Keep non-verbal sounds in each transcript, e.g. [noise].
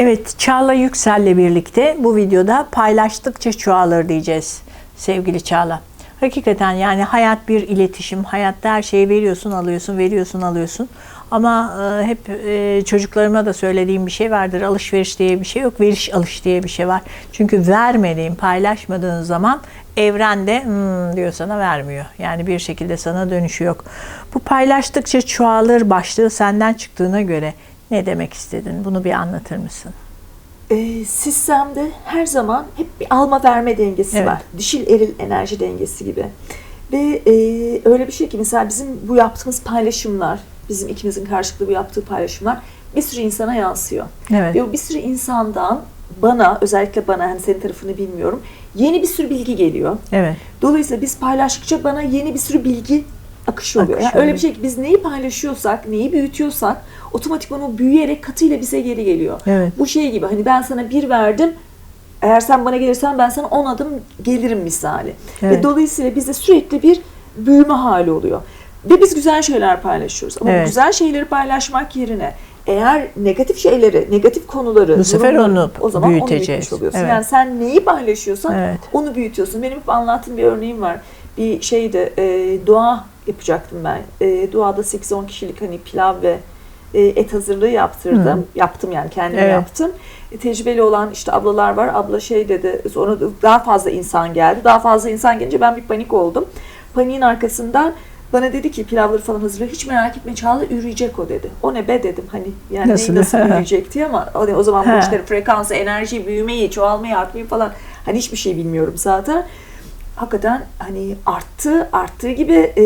Evet, Çağla Yüksel'le birlikte bu videoda paylaştıkça çoğalır diyeceğiz sevgili Çağla. Hakikaten yani hayat bir iletişim. Hayatta her şeyi veriyorsun, alıyorsun, veriyorsun, alıyorsun. Ama e, hep e, çocuklarıma da söylediğim bir şey vardır. Alışveriş diye bir şey yok, veriş alış diye bir şey var. Çünkü vermediğin, paylaşmadığın zaman evrende "Hmm," diyor sana vermiyor. Yani bir şekilde sana dönüşü yok. Bu paylaştıkça çoğalır başlığı senden çıktığına göre ne demek istedin? Bunu bir anlatır mısın? Ee, sistemde her zaman hep bir alma verme dengesi Evet. var. Dişil eril enerji dengesi gibi. Ve e, öyle bir şey ki mesela bizim bu yaptığımız paylaşımlar, bizim ikimizin karşılıklı bu yaptığı paylaşımlar bir sürü insana yansıyor. Evet. Ve o bir sürü insandan bana, özellikle bana, hani senin tarafını bilmiyorum, yeni bir sürü bilgi geliyor. Evet. Dolayısıyla biz paylaştıkça bana yeni bir sürü bilgi akışı oluyor. Akış Yani öyle bir şey ki biz neyi paylaşıyorsak, neyi büyütüyorsak otomatikman o büyüyerek katıyla bize geri geliyor. Evet. Bu şey gibi hani ben sana bir verdim, eğer sen bana gelirsen ben sana on adım gelirim misali. Evet. Ve dolayısıyla bizde sürekli bir büyüme hali oluyor. Ve biz güzel şeyler paylaşıyoruz. Ama Evet. güzel şeyleri paylaşmak yerine eğer negatif şeyleri, negatif konuları Bu sefer onu o zaman onu büyüteceğiz. büyütmüş oluyorsun. Evet. Yani sen neyi paylaşıyorsan Evet. onu büyütüyorsun. Benim hep anlattığım bir örneğim var. Bir şeyde e, dua yapacaktım ben. E, duada 8-10 kişilik hani pilav ve e, et hazırlığı yaptırdım. Hı. Yaptım yani kendim Evet. yaptım. E, tecrübeli olan işte ablalar var. Abla şey dedi sonra daha fazla insan geldi. Daha fazla insan gelince ben bir panik oldum. Paniğin arkasından bana dedi ki pilavları falan hazırla. Hiç merak etme Çağla üreyecek o dedi. O ne be dedim. Hani yani Nasıl? nasıl, [laughs] üreyecek diye ama o, o zaman bu He. işleri frekansı, enerjiyi, büyümeyi, çoğalmayı, artmayı falan hani hiçbir şey bilmiyorum zaten. Hakikaten hani arttı, arttığı gibi e,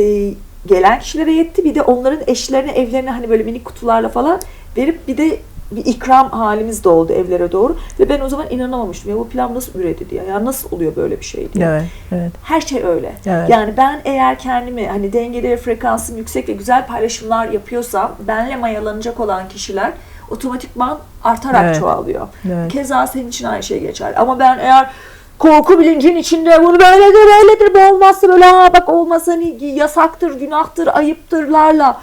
gelen kişilere yetti. Bir de onların eşlerine, evlerine hani böyle minik kutularla falan verip bir de bir ikram halimiz de oldu evlere doğru. Ve ben o zaman inanamamıştım. Ya bu pilav nasıl üredi diye. Ya nasıl oluyor böyle bir şey diye. Evet. Evet. Her şey öyle. Evet. Yani ben eğer kendimi hani dengeli ve frekansım yüksek ve güzel paylaşımlar yapıyorsam benle mayalanacak olan kişiler otomatikman artarak Evet. çoğalıyor. Evet. Keza senin için aynı şey geçer. Ama ben eğer korku bilincin içinde bunu böyledir, böyledir, bu olmazsa böyle ha bak olmaz hani yasaktır, günahtır, ayıptırlarla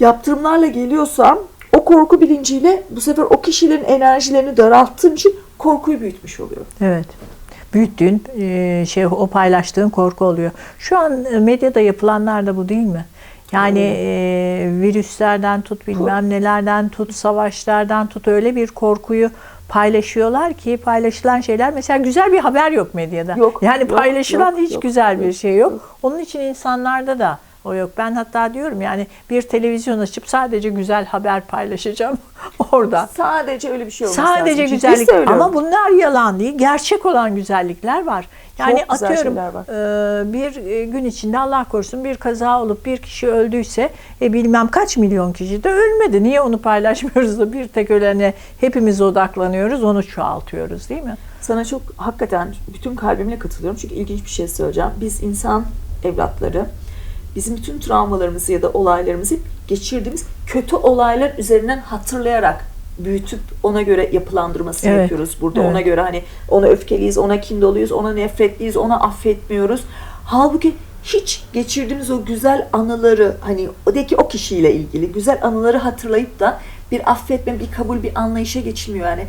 yaptırımlarla geliyorsam o korku bilinciyle bu sefer o kişilerin enerjilerini daralttığım için korkuyu büyütmüş oluyorum. Evet. Büyüttüğün e, şey o paylaştığın korku oluyor. Şu an e, medyada yapılanlar da bu değil mi? Yani e, virüslerden tut bilmem nelerden tut savaşlardan tut öyle bir korkuyu paylaşıyorlar ki paylaşılan şeyler mesela güzel bir haber yok medyada. Yok, yani yok, paylaşılan yok, hiç yok, güzel bir yok, şey yok. yok. Onun için insanlarda da o yok. Ben hatta diyorum yani bir televizyon açıp sadece güzel haber paylaşacağım [laughs] orada. Sadece öyle bir şey lazım. Sadece Ciddi güzellik ama bunlar yalan değil. Gerçek olan güzellikler var. Yani Çok atıyorum var. e, bir e, gün içinde Allah korusun bir kaza olup bir kişi öldüyse e, bilmem kaç milyon kişi de ölmedi. Niye onu paylaşmıyoruz da bir tek ölene hepimiz odaklanıyoruz onu çoğaltıyoruz değil mi? Sana çok hakikaten bütün kalbimle katılıyorum. Çünkü ilginç bir şey söyleyeceğim. Biz insan evlatları bizim bütün travmalarımızı ya da olaylarımızı geçirdiğimiz kötü olaylar üzerinden hatırlayarak büyütüp ona göre yapılandırmasını Evet, yapıyoruz burada. evet. Ona göre hani ona öfkeliyiz, ona kin doluyuz, ona nefretliyiz, ona affetmiyoruz. Halbuki hiç geçirdiğimiz o güzel anıları hani odaki o kişiyle ilgili güzel anıları hatırlayıp da bir affetme, bir kabul, bir anlayışa geçilmiyor yani.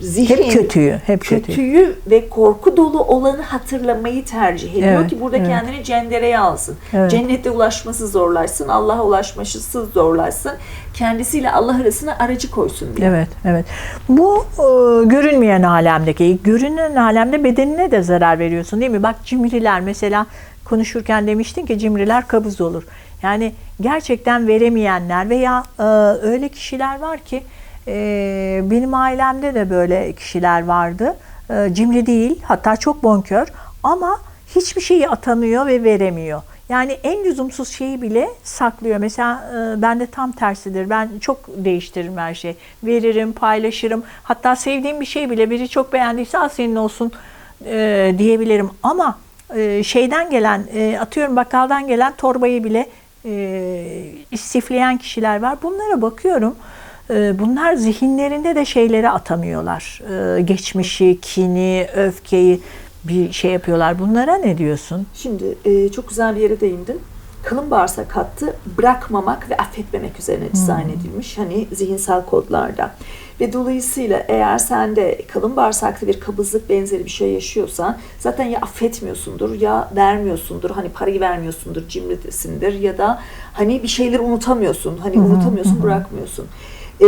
Zihin, Hep kötüyü, hep kötüyü. kötüyü ve korku dolu olanı hatırlamayı tercih ediyor Evet, ki burada evet. kendini cendereye alsın. Evet. Cennete ulaşması zorlaşsın, Allah'a ulaşması zorlaşsın. Kendisiyle Allah arasına aracı koysun diye. Evet, evet. Bu e, görünmeyen alemdeki, görünen alemde bedenine de zarar veriyorsun değil mi? Bak cimriler mesela konuşurken demiştin ki cimriler kabız olur. Yani gerçekten veremeyenler veya e, öyle kişiler var ki e, benim ailemde de böyle kişiler vardı. E, cimri değil, hatta çok bonkör ama hiçbir şeyi atamıyor ve veremiyor. Yani en lüzumsuz şeyi bile saklıyor. Mesela e, bende tam tersidir. Ben çok değiştiririm her şeyi. Veririm, paylaşırım. Hatta sevdiğim bir şey bile biri çok beğendiyse al senin olsun e, diyebilirim. Ama e, şeyden gelen, e, atıyorum bakkaldan gelen torbayı bile e, istifleyen kişiler var. Bunlara bakıyorum. E, bunlar zihinlerinde de şeyleri atamıyorlar. E, geçmişi, kini, öfkeyi bir şey yapıyorlar. Bunlara ne diyorsun? Şimdi e, çok güzel bir yere değindin. kalın bağırsak hattı bırakmamak ve affetmemek üzerine dizayn edilmiş. Hani zihinsel kodlarda. Ve dolayısıyla eğer sen de kalın bağırsakta bir kabızlık benzeri bir şey yaşıyorsan zaten ya affetmiyorsundur ya vermiyorsundur. Hani parayı vermiyorsundur, cimrisindir ya da hani bir şeyleri unutamıyorsun. Hani unutamıyorsun, bırakmıyorsun. Ee,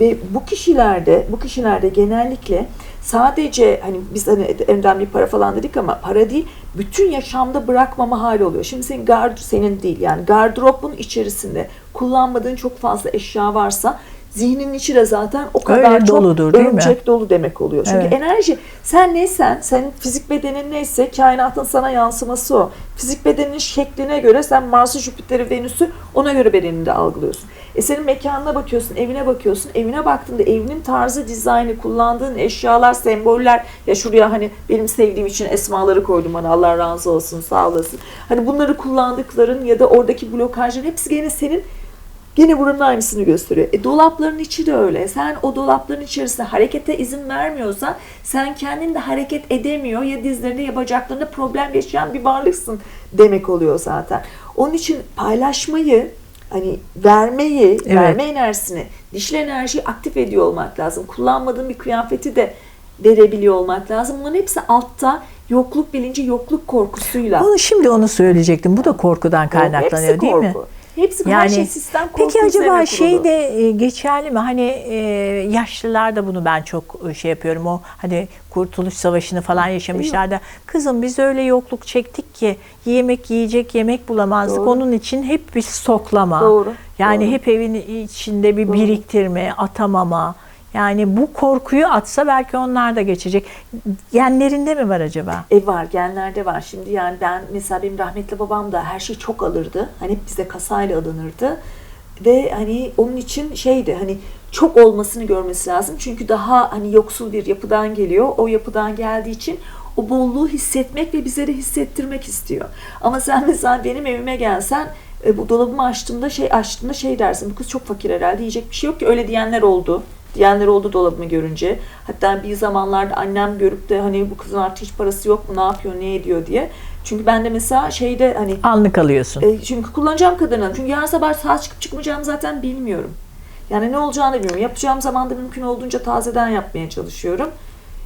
ve bu kişilerde bu kişilerde genellikle sadece hani biz hani önemli para falan dedik ama para değil bütün yaşamda bırakmama hali oluyor. Şimdi senin gard senin değil yani gardırobun içerisinde kullanmadığın çok fazla eşya varsa zihninin içi de zaten o kadar Öyle çok doludur, değil mi? örümcek dolu demek oluyor. Çünkü Evet. enerji sen neysen, senin fizik bedenin neyse kainatın sana yansıması o. Fizik bedenin şekline göre sen Mars'ı, Jüpiter'i, Venüs'ü ona göre bedeninde algılıyorsun. E senin mekanına bakıyorsun, evine bakıyorsun. Evine baktığında evinin tarzı, dizaynı, kullandığın eşyalar, semboller. Ya şuraya hani benim sevdiğim için esmaları koydum bana Allah razı olsun, sağ olasın. Hani bunları kullandıkların ya da oradaki blokajların hepsi gene senin Gene buranın aynısını gösteriyor. E, dolapların içi de öyle. Sen o dolapların içerisinde harekete izin vermiyorsan sen kendin de hareket edemiyor ya dizlerinde ya bacaklarında problem yaşayan bir varlıksın demek oluyor zaten. Onun için paylaşmayı hani vermeyi, Evet. verme enerjisini, dişli enerjiyi aktif ediyor olmak lazım. Kullanmadığın bir kıyafeti de verebiliyor olmak lazım. Bunların hepsi altta yokluk bilinci, yokluk korkusuyla. Onu şimdi onu söyleyecektim. Bu da korkudan kaynaklanıyor değil mi? Hepsi her şey sistem Peki acaba şey de e, geçerli mi? Hani e, yaşlılar da bunu ben çok e, şey yapıyorum. O hani Kurtuluş Savaşı'nı falan yaşamışlar da kızım biz öyle yokluk çektik ki yemek yiyecek yemek bulamazdık. Doğru. Onun için hep bir stoklama. Doğru, Yani doğru. hep evin içinde bir Doğru. biriktirme, atamama. Yani bu korkuyu atsa belki onlar da geçecek. Genlerinde mi var acaba? E var genlerde var. Şimdi yani ben mesela benim rahmetli babam da her şeyi çok alırdı. Hani hep bize kasayla alınırdı. Ve hani onun için şeydi hani çok olmasını görmesi lazım. Çünkü daha hani yoksul bir yapıdan geliyor. O yapıdan geldiği için o bolluğu hissetmek ve bize de hissettirmek istiyor. Ama sen [laughs] mesela benim evime gelsen e, bu dolabımı açtığımda şey açtığında şey dersin bu kız çok fakir herhalde yiyecek bir şey yok ki öyle diyenler oldu. Diyenler oldu dolabımı görünce. Hatta bir zamanlarda annem görüp de hani bu kızın artık hiç parası yok mu ne yapıyor ne ediyor diye. Çünkü ben de mesela şeyde hani Anlık alıyorsun. e, çünkü kullanacağım kadını. Çünkü yarın sabah saat çıkıp çıkmayacağımı zaten bilmiyorum. Yani ne olacağını bilmiyorum. Yapacağım zaman da mümkün olduğunca tazeden yapmaya çalışıyorum.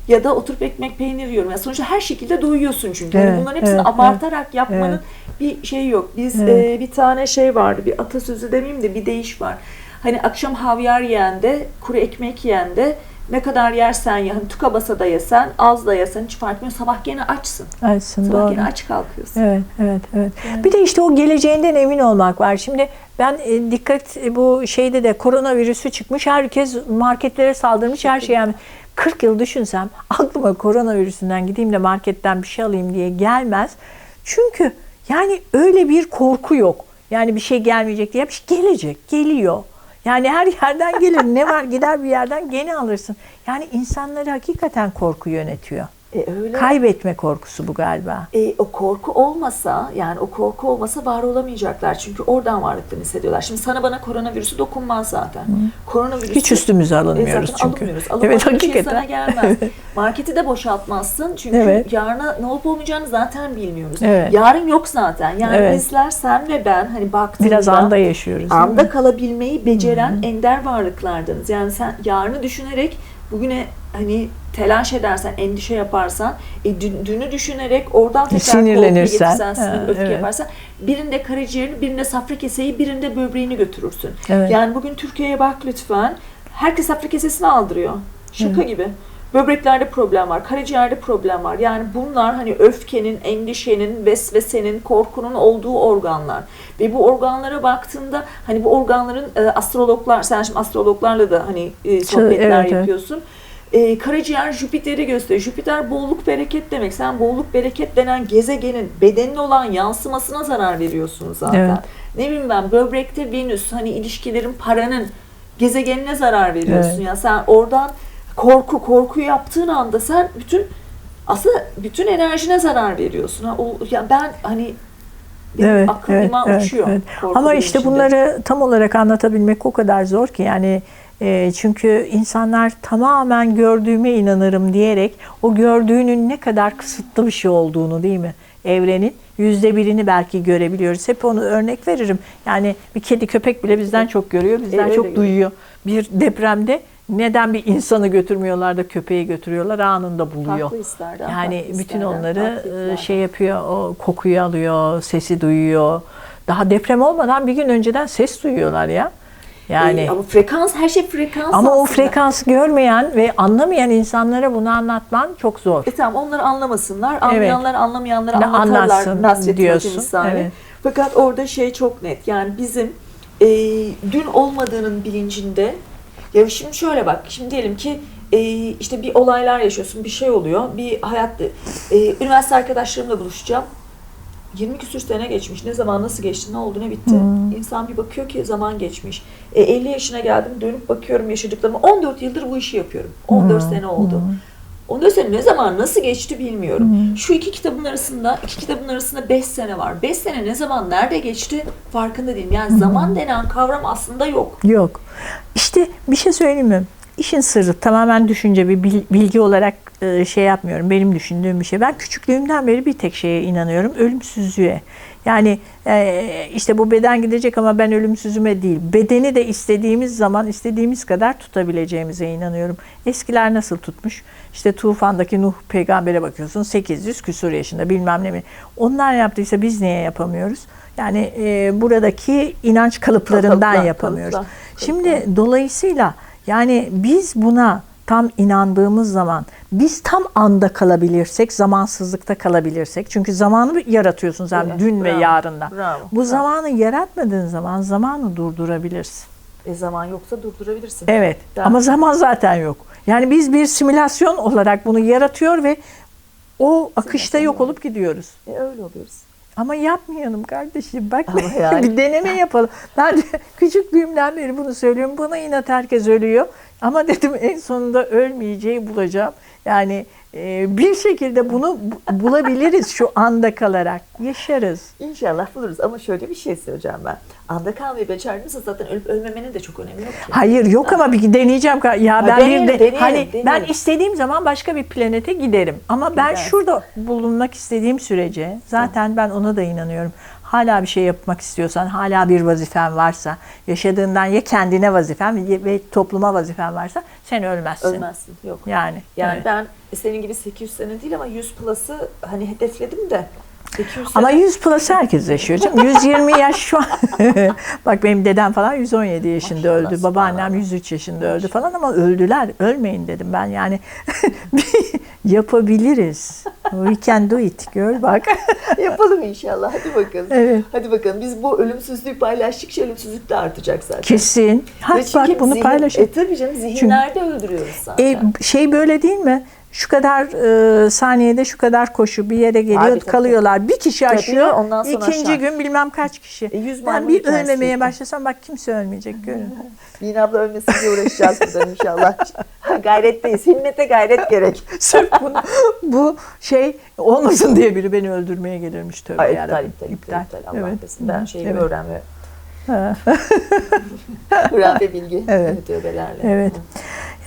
Ya da oturup ekmek peynir yiyorum. Yani sonuçta her şekilde doyuyorsun çünkü. Yani Evet, bunların hepsini evet, abartarak yapmanın evet. bir şeyi yok. Biz Evet. e, bir tane şey vardı. Bir atasözü demeyeyim de bir deyiş var. Hani akşam havyar yiyen de, kuru ekmek yiyen de ne kadar yersen ya, hani tıka basa da yesen, az da yesen hiç fark etmiyor. Sabah gene açsın. Açsın, Sabah doğru. gene aç kalkıyorsun. Evet, evet, evet. Yani- Bir de işte o geleceğinden emin olmak var. Şimdi ben e, dikkat e, bu şeyde de koronavirüsü çıkmış. Herkes marketlere saldırmış her şey. Yani 40 yıl düşünsem [laughs] aklıma koronavirüsünden gideyim de marketten bir şey alayım diye gelmez. Çünkü yani öyle bir korku yok. Yani bir şey gelmeyecek diye bir şey gelecek, geliyor. Yani her yerden gelir. Ne var gider bir yerden gene alırsın. Yani insanları hakikaten korku yönetiyor. E öyle. Kaybetme korkusu bu galiba. E, o korku olmasa yani o korku olmasa var olamayacaklar. Çünkü oradan varlıklarını hissediyorlar. Şimdi sana bana koronavirüsü dokunmaz zaten. Koronavirüsü Hiç üstümüze alınmıyoruz e, zaten çünkü. Alınmıyoruz. [laughs] Evet Alınmadan bir şey hakikaten. sana gelmez. [laughs] Marketi de boşaltmazsın. Çünkü Evet. yarına ne olup olmayacağını zaten bilmiyoruz. Evet. Yarın yok zaten. Yani Evet. bizler sen ve ben hani baktığında Biraz anda yaşıyoruz. anda kalabilmeyi beceren ender varlıklardınız. Yani sen yarını düşünerek bugüne hani telaş edersen, endişe yaparsan, e, dün- dünü düşünerek oradan tekrar Sinirlenirsen, sinir, öfke evet. yaparsan birinde karaciğerini, birinde safra keseyi, birinde böbreğini götürürsün. Evet. Yani bugün Türkiye'ye bak lütfen. Herkes safra kesesini aldırıyor. Şaka gibi. Böbreklerde problem var, karaciğerde problem var. Yani bunlar hani öfkenin, endişenin, vesvesenin, korkunun olduğu organlar. Ve bu organlara baktığında hani bu organların e, astrologlar, sen şimdi astrologlarla da hani e, sohbetler evet, evet. E, karaciğer Jüpiter'i gösteriyor. Jüpiter bolluk bereket demek. Sen bolluk bereket denen gezegenin bedenin olan yansımasına zarar veriyorsun zaten. Evet. Ne bileyim ben böbrekte Venüs hani ilişkilerin paranın gezegenine zarar veriyorsun Evet. ya sen oradan korku korku yaptığın anda sen bütün aslında bütün enerjine zarar veriyorsun. Ha, o, ya ben hani Evet, aklım evet, evet, uçuyor. evet. korku Ama işte bilincinde. bunları tam olarak anlatabilmek o kadar zor ki yani e, çünkü insanlar tamamen gördüğüme inanırım diyerek o gördüğünün ne kadar kısıtlı bir şey olduğunu değil mi? evrenin yüzde birini belki görebiliyoruz. Hep onu örnek veririm. Yani bir kedi köpek bile bizden çok görüyor, bizden E, öyle çok görüyor. duyuyor. Bir depremde neden bir insanı götürmüyorlar da köpeği götürüyorlar anında buluyor. Farklı Yani farklı bütün onları farklı e, şey yapıyor, o kokuyu alıyor, sesi duyuyor. Daha deprem olmadan bir gün önceden ses duyuyorlar ya. Yani Ee, ama frekans her şey frekans ama o aslında. frekansı görmeyen ve anlamayan insanlara bunu anlatman çok zor. E tamam onları anlamasınlar. Anlayanlar anlamayanları Ne anlatırlar anlatsın Nasrettin diyorsun, evet. Fakat orada şey çok net. Yani bizim e, dün olmadığının bilincinde ya şimdi şöyle bak. Şimdi diyelim ki e, işte bir olaylar yaşıyorsun. Bir şey oluyor. Bir hayat e, üniversite arkadaşlarımla buluşacağım. 20 küsür sene geçmiş. Ne zaman nasıl geçti, ne oldu, ne bitti. İnsan bir bakıyor ki zaman geçmiş. E, 50 yaşına geldim, dönüp bakıyorum yaşadıklarıma. 14 yıldır bu işi yapıyorum. 14 sene oldu. 14 sene ne zaman nasıl geçti bilmiyorum. Şu iki kitabın arasında, iki kitabın arasında 5 sene var. 5 sene ne zaman nerede geçti farkında değilim. Yani zaman denen kavram aslında yok. Yok. İşte bir şey söyleyeyim mi? İşin sırrı tamamen düşünce bir bil- bilgi olarak e, şey yapmıyorum. Benim düşündüğüm bir şey. Ben küçüklüğümden beri bir tek şeye inanıyorum. Ölümsüzlüğe. Yani e, işte bu beden gidecek ama ben ölümsüzüme değil. Bedeni de istediğimiz zaman istediğimiz kadar tutabileceğimize inanıyorum. Eskiler nasıl tutmuş? İşte tufandaki Nuh peygambere bakıyorsun 800 küsur yaşında bilmem ne mi. Onlar yaptıysa biz niye yapamıyoruz? Yani e, buradaki inanç kalıplarından Kalıplar, yapamıyoruz. kalıplar, Şimdi dolayısıyla yani biz buna tam inandığımız zaman biz tam anda kalabilirsek, zamansızlıkta kalabilirsek. Çünkü zamanı yaratıyorsun sen Evet, dün ve bravo, yarında. bravo, Bu bravo. zamanı yaratmadığın zaman zamanı durdurabilirsin. E zaman yoksa durdurabilirsin. Evet Ben- ama zaman zaten yok. Yani biz bir simülasyon olarak bunu yaratıyor ve o akışta yok olup gidiyoruz. E öyle oluyoruz. Ama yapmayalım kardeşim. Bak [laughs] yani. bir deneme yapalım. Ben de [laughs] küçüklüğümden beri bunu söylüyorum. Buna inat herkes ölüyor. Ama dedim en sonunda ölmeyeceği bulacağım. Yani bir şekilde bunu bu- bulabiliriz şu anda kalarak. Yaşarız. İnşallah buluruz ama şöyle bir şey söyleyeceğim ben. Anda kalmayı becerdiğimizde zaten ölüp ölmemenin de çok önemi yok ki. Hayır yok ama bir deneyeceğim. Ya ben deneyelim, bir de deneyelim, hani deneyelim. ben istediğim zaman başka bir planete giderim. Ama ben Gidersin. şurada bulunmak istediğim sürece zaten ben ona da inanıyorum. Hala bir şey yapmak istiyorsan, hala bir vazifen varsa, yaşadığından ya kendine vazifen ve topluma vazifen varsa sen ölmezsin. Ölmezsin. Yok. Yani. Yani evet. ben senin gibi 800 sene değil ama 100 plus'ı hani hedefledim de 800 Ama sene 100 plus herkes yaşıyor canım. 120 yaş şu an. [laughs] Bak benim dedem falan 117 yaşında Maşallah, öldü. Babaannem subhanallah. 103 yaşında öldü falan ama öldüler. Ölmeyin dedim ben yani. [laughs] yapabiliriz. We can do it. Gör bak. [laughs] yapalım inşallah. Hadi bakalım. Evet. Hadi bakalım. Biz bu ölümsüzlüğü paylaştıkça ölümsüzlük de artacak zaten. Kesin. Ha, çünkü bak bunu zihin- paylaşın. E tabii canım zihinlerde öldürüyoruz zaten. E, şey böyle değil mi? Şu kadar e, saniyede şu kadar koşu bir yere geliyor Tabii, tabii, kalıyorlar. Bir kişi Tabii, aşıyor. ondan sonra ikinci aşağı. gün bilmem kaç kişi. E, yüz ben maymun bir hikayesi ölmemeye başlasam bak kimse ölmeyecek görün. [laughs] Bin abla ölmesin diye uğraşacağız buradan inşallah. [laughs] Gayretteyiz. Himmete gayret gerek. [laughs] Sırf bunu, bu şey olmasın diye biri beni öldürmeye gelirmiş tövbe Ay, yarabbim. iptal, iptal, iptal, iptal. Allah Evet. affetsin. Ben şeyimi Evet. öğrenme. Ha. Öğren ve bilgi. Evet. Tövbelerle. Evet.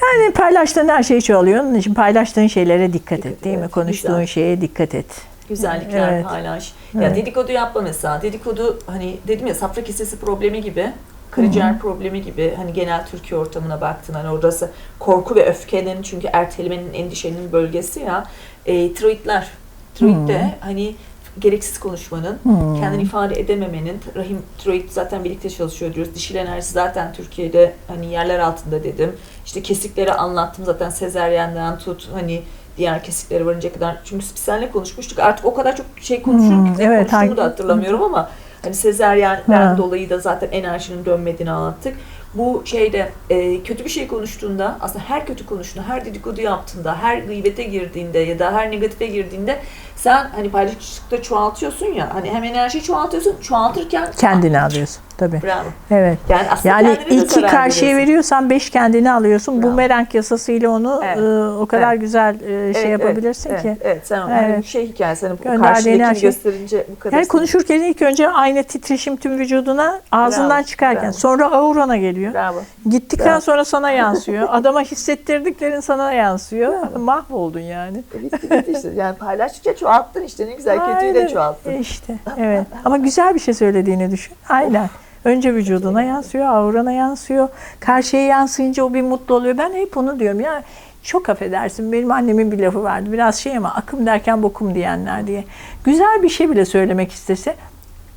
Yani paylaştığın her şey çoğalıyor. Onun için paylaştığın şeylere dikkat, Dikkat et değil mi? et. Konuştuğun Güzel. şeye dikkat et. Güzellikler Evet. paylaş. Ya Evet. dedikodu yapma mesela. Dedikodu hani dedim ya safra kesesi problemi gibi, karaciğer problemi gibi hani genel Türkiye ortamına baktın hani orası korku ve öfkenin çünkü ertelemenin, endişenin bölgesi ya. E, tiroidler. Tiroid de hani gereksiz konuşmanın, Hmm. kendini ifade edememenin, rahim tiroid zaten birlikte çalışıyor diyoruz. Dişil enerjisi zaten Türkiye'de hani yerler altında dedim. İşte kesikleri anlattım zaten sezeryenden tut hani diğer kesiklere varınca kadar. Çünkü biz seninle konuşmuştuk. Artık o kadar çok şey konuşuyoruz Hmm, ki evet, konuştuğumu da hatırlamıyorum ama hani sezeryenden Ha. dolayı da zaten enerjinin dönmediğini anlattık. Bu şeyde e, kötü bir şey konuştuğunda aslında her kötü konuştuğunda, her dedikodu yaptığında, her gıybete girdiğinde ya da her negatife girdiğinde sen hani paylaşıcılıkta çoğaltıyorsun ya hani hem enerjiyi çoğaltıyorsun çoğaltırken Kendini alıyorsun. Tabii. Bravo. Evet. Yani aslında Yani iki karşıya veriyorsun. veriyorsan beş kendini alıyorsun. Bravo. Bumerang yasasıyla onu Evet. e, o kadar Evet. güzel e, şey Evet, yapabilirsin evet, ki. Evet, evet. sen Evet. bir şey hikayesi hani bu karşındakini şey- gösterince bu kadar. Yani konuşurken ilk önce aynı titreşim tüm vücuduna ağzından Bravo, çıkarken bravo. sonra aurana geliyor. Bravo. Gittikten Bravo. sonra sana yansıyor. [laughs] Adama hissettirdiklerin sana yansıyor. Mahvoldun yani. E, Bitti bitti işte. Yani paylaştıkça çoğalttın işte ne güzel kötüyü de Aynen. çoğalttın. İşte evet. Ama güzel bir şey söylediğini düşün. Aynen. Önce vücuduna yansıyor, aurana yansıyor. Karşıya yansıyınca o bir mutlu oluyor. Ben hep onu diyorum ya. Çok affedersin benim annemin bir lafı vardı. Biraz şey ama akım derken bokum diyenler diye. Güzel bir şey bile söylemek istese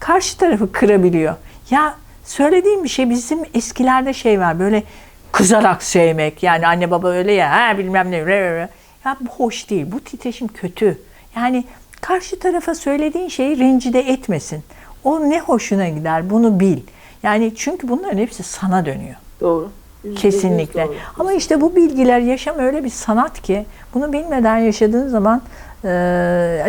karşı tarafı kırabiliyor. Ya söylediğim bir şey bizim eskilerde şey var böyle kızarak sevmek. Yani anne baba öyle ya ha bilmem ne. Ya bu hoş değil. Bu titreşim kötü. Yani karşı tarafa söylediğin şeyi rencide etmesin. O ne hoşuna gider bunu bil. Yani çünkü bunların hepsi sana dönüyor. Doğru. Kesinlikle. doğru. Ama işte bu bilgiler yaşam öyle bir sanat ki bunu bilmeden yaşadığın zaman e,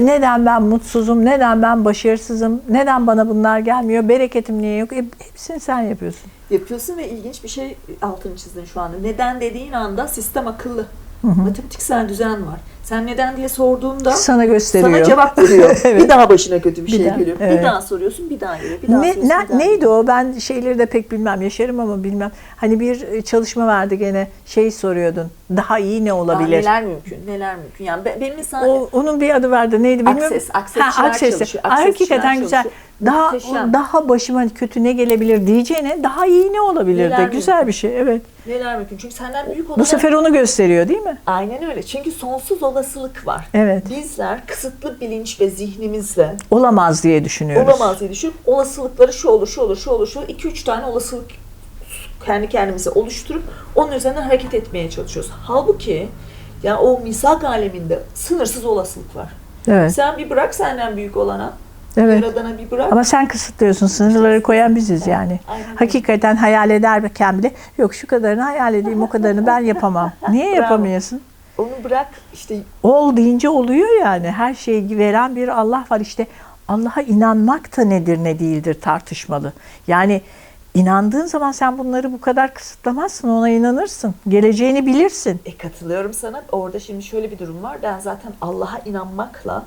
neden ben mutsuzum, neden ben başarısızım, neden bana bunlar gelmiyor, bereketim niye yok? E, hepsini sen yapıyorsun. Yapıyorsun ve ilginç bir şey altını çizdin şu anda. Neden dediğin anda sistem akıllı. Matematiksel düzen var. Sen neden diye sorduğunda Sana gösteriyor. sana cevap veriyor. [laughs] Evet. Bir daha başına kötü bir, Bir şey daha, geliyor. evet. Bir daha soruyorsun, bir daha geliyor. Bir daha Ne, soruyorsun, ne- bir daha neydi geliyor. o? Ben şeyleri de pek bilmem. Yaşarım ama bilmem. Hani bir e, çalışma vardı gene. Şey soruyordun. Daha iyi ne Daha olabilir? neler mümkün, neler mümkün. Yani be- benim mesela O, onun bir adı vardı. Neydi bilmiyorum. Akses, aksesçiler çalışıyor. Aa, Aksesçiler Hakikaten güzel. çalışıyor. Daha Muhteşem. daha başıma kötü ne gelebilir diyeceğine daha iyi ne olabilir de. Neler Güzel mümkün. bir şey. Evet. neler mümkün. Çünkü senden büyük olan Bu sefer onu gösteriyor değil mi? Aynen öyle. Çünkü sonsuz olasılık var. Evet. Bizler kısıtlı bilinç ve zihnimizle Olamaz diye düşünüyoruz. olamaz diye düşünüp olasılıkları şu olur, şu olur, şu olur, şu olur. 2-3 tane olasılık kendi kendimize oluşturup onun üzerinden hareket etmeye çalışıyoruz. Halbuki ya o misak aleminde sınırsız olasılık var. Evet. Sen bir bırak senden büyük olana, Evet. yaradana bir bırak. Ama sen kısıtlıyorsun. Sınırları koyan biziz yani. Aynen. Hakikaten hayal ederken bile yok şu kadarını hayal edeyim o kadarını ben yapamam. [laughs] Niye yapamıyorsun? Onu bırak işte Ol deyince oluyor yani. Her şeyi veren bir Allah var. İşte Allah'a inanmak da nedir ne değildir tartışmalı. Yani inandığın zaman sen bunları bu kadar kısıtlamazsın. Ona inanırsın. Geleceğini bilirsin. E katılıyorum sana. Orada şimdi şöyle bir durum var. Ben zaten Allah'a inanmakla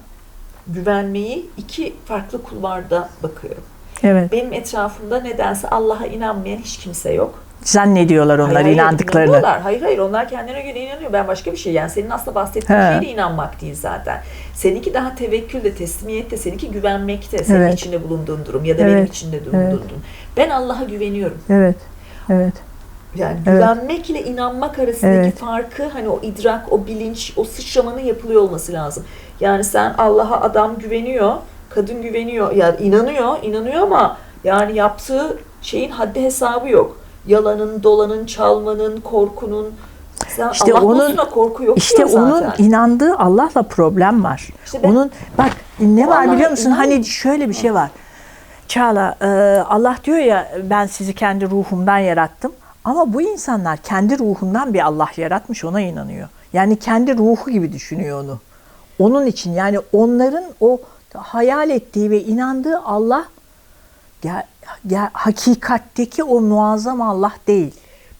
güvenmeyi iki farklı kulvarda bakıyorum. Evet. Benim etrafımda nedense Allah'a inanmayan hiç kimse yok. Zannediyorlar onlar Hayır, hayır, inandıklarını. inanıyorlar. Hayır hayır onlar kendilerine göre inanıyor. Ben başka bir şey. Yani senin aslında bahsettiğin He. şey de inanmak değil zaten. Seninki daha tevekkül de, teslimiyet de, seninki güvenmek de. Senin Evet. içinde bulunduğun durum ya da benim Evet. içinde bulunduğum Evet. durum. Ben Allah'a güveniyorum. Evet. Evet. Yani Evet. güvenmek ile inanmak arasındaki Evet. farkı hani o idrak, o bilinç, o sıçramanın yapılıyor olması lazım. Yani sen Allah'a adam güveniyor, kadın güveniyor, yani inanıyor, inanıyor ama yani yaptığı şeyin haddi hesabı yok. Yalanın, dolanın, çalmanın, korkunun. Sen İşte Allah onun- korku yok İşte zaten. onun inandığı Allah'la problem var. İşte ben- onun bak ne var biliyor musun? inan- Hani şöyle bir şey var. Çağla e, Allah diyor ya ben sizi kendi ruhumdan yarattım. Ama bu insanlar kendi ruhundan bir Allah yaratmış ona inanıyor. Yani kendi ruhu gibi düşünüyor onu. Onun için yani onların o hayal ettiği ve inandığı Allah ger- ger- hakikatteki o muazzam Allah değil.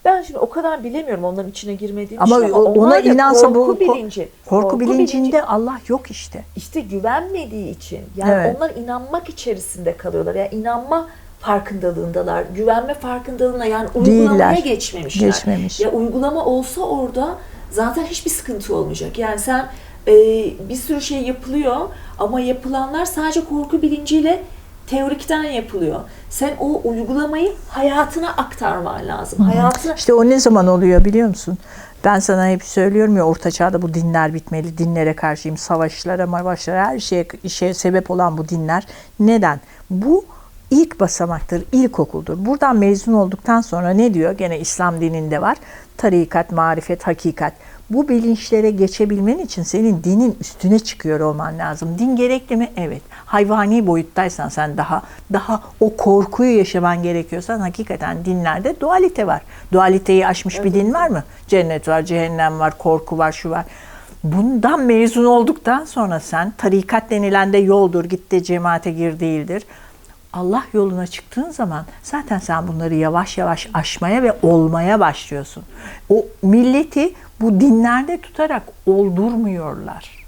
Ben şimdi o kadar bilemiyorum onların içine girmediğim Ama için o- ona inansa bu korku ko- bilinci. Korku, bilincinde bilinci- Allah yok işte. işte güvenmediği için yani Evet. onlar inanmak içerisinde kalıyorlar. Yani inanma farkındalığındalar. Güvenme farkındalığına yani uygulamaya Değiller. geçmemişler. Geçmemiş. Ya uygulama olsa orada zaten hiçbir sıkıntı olmayacak. Yani sen e, bir sürü şey yapılıyor ama yapılanlar sadece korku bilinciyle teorikten yapılıyor. Sen o uygulamayı hayatına aktarman lazım. Hayatına İşte o ne zaman oluyor biliyor musun? Ben sana hep söylüyorum ya orta çağda bu dinler bitmeli. Dinlere karşıyım. Savaşlara, mavaşlara her şeye işe sebep olan bu dinler. Neden? Bu ilk basamaktır, ilkokuldur. Buradan mezun olduktan sonra ne diyor? Gene İslam dininde var. Tarikat, marifet, hakikat. Bu bilinçlere geçebilmen için senin dinin üstüne çıkıyor olman lazım. Din gerekli mi? Evet. Hayvani boyuttaysan sen daha daha o korkuyu yaşaman gerekiyorsan hakikaten dinlerde dualite var. Dualiteyi aşmış bir din var mı? Cennet var, cehennem var, korku var, şu var. Bundan mezun olduktan sonra sen tarikat denilen de yoldur, git de cemaate gir değildir. Allah yoluna çıktığın zaman zaten sen bunları yavaş yavaş aşmaya ve olmaya başlıyorsun. O milleti bu dinlerde tutarak oldurmuyorlar.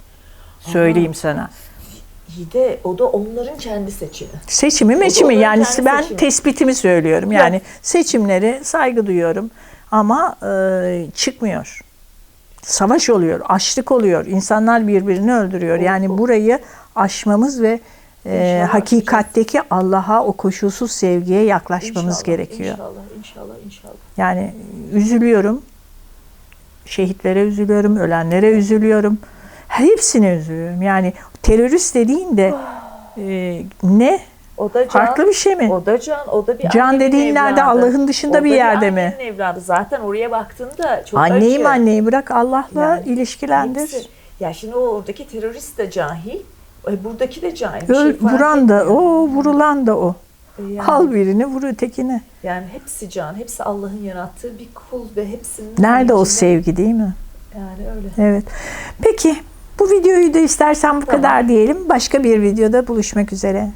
Söyleyeyim sana. İyi de o da onların kendi seçimi. Seçimi meçimi yani ben seçimi. tespitimi söylüyorum. Yani seçimleri saygı duyuyorum ama e, çıkmıyor. Savaş oluyor, açlık oluyor, insanlar birbirini öldürüyor. Yani burayı aşmamız ve e, hakikatteki Allah'a o koşulsuz sevgiye yaklaşmamız İnşallah, gerekiyor. İnşallah, inşallah, inşallah. Yani üzülüyorum. Şehitlere üzülüyorum, ölenlere üzülüyorum. Hepsine üzülüyorum. Yani terörist dediğin de e, ne? O da can, Farklı bir şey mi? O da can, o da bir Can dediğin nerede? Allah'ın dışında O bir yerde mi? annenin evladı. Zaten oraya baktığında çok Anneyim acı. anneyi bırak Allah'la Yani ilişkilendir. Hepsi. Ya şimdi o oradaki terörist de cahil. E, Buradaki de cahil. Bir şey vuran da o, vurulan da o. E, Yani, Al birini vur ötekini. yani hepsi can. Hepsi Allah'ın yarattığı bir kul ve hepsinin Nerede o içinde- sevgi değil mi? Yani öyle. Evet. Peki bu videoyu da istersen bu Tamam. kadar diyelim. Başka bir videoda buluşmak üzere.